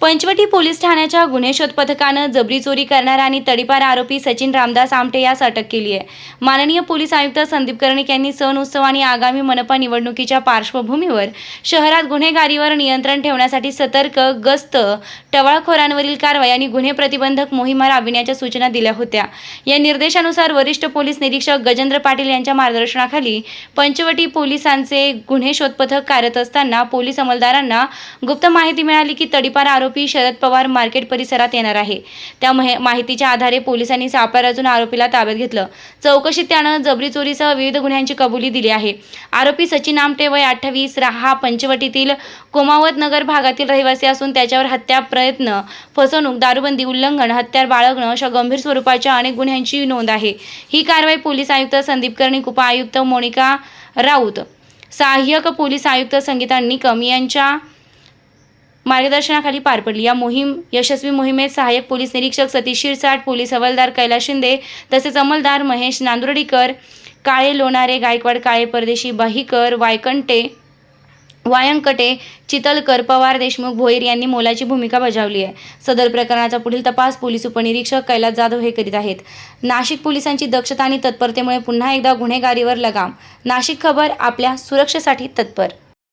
Panchavati police ठाण्याच्या गुन्हे शोध पथकानं जबरी चोरी करणारा आणि तडीपार आरोपी सचिन रामदास आमटे यास अटक केली आहे. माननीय पोलीस आयुक्त संदीप कर्णिक यांनी सण उत्सव आणि आगामी मनपा निवडणुकीच्या पार्श्वभूमीवर शहरात गुन्हेगारीवर नियंत्रण ठेवण्यासाठी सतर्क गस्त टवाळखोरांवरील कारवाई आणि गुन्हे प्रतिबंधक मोहिमा राबविण्याच्या सूचना दिल्या होत्या. या निर्देशानुसार वरिष्ठ पोलीस निरीक्षक गजेंद्र पाटील यांच्या मार्गदर्शनाखाली पंचवटी पोलिसांचे गुन्हे शोध पथक कार्यरत असताना पोलीस अंमलदारांना गुप्त माहिती मिळाली की तडीपार आरोपी शरद पवार मार्केट परिसरात येणार आहे. त्या महे- माहितीच्या आधारे पोलिसांनी सापळा रचून आरोपीला ताब्यात घेतलं. चौकशीत त्यानं जबरी चोरीसह विविध गुन्ह्यांची कबुली दिली आहे. आरोपी सचिन आमटे वय अठ्ठावीस राहा पंचवटीतील कोमावत नगर भागातील रहिवासी असून त्याच्यावर हत्या प्रयत्न फसवणूक दारूबंदी उल्लंघन हत्यार बाळगणं अशा गंभीर स्वरूपाच्या अनेक गुन्ह्यांची नोंद आहे. ही कारवाई पोलीस आयुक्त संदीप कर्णिक उपआयुक्त मोनिका राऊत सहाय्यक पोलीस आयुक्त संगीता निकम यांच्या मार्गदर्शनाखाली पार पडली. या मोहीम यशस्वी मोहिमेत सहाय्यक पोलीस निरीक्षक सतीश शिरसाट पोलीस हवालदार कैलास शिंदे तसेच अंमलदार महेश नांदुर्डीकर काळे लोणारे गायकवाड काळे परदेशी बाहीकर वायकंटे वायंकटे चितलकर पवार देशमुख भोईर यांनी मोलाची भूमिका बजावली आहे. सदर प्रकरणाचा पुढील तपास पोलीस उपनिरीक्षक कैलास जाधव हे करीत आहेत. नाशिक पोलिसांची दक्षता आणि तत्परतेमुळे पुन्हा एकदा गुन्हेगारीवर लगाम. नाशिक खबर आपल्या सुरक्षेसाठी तत्पर.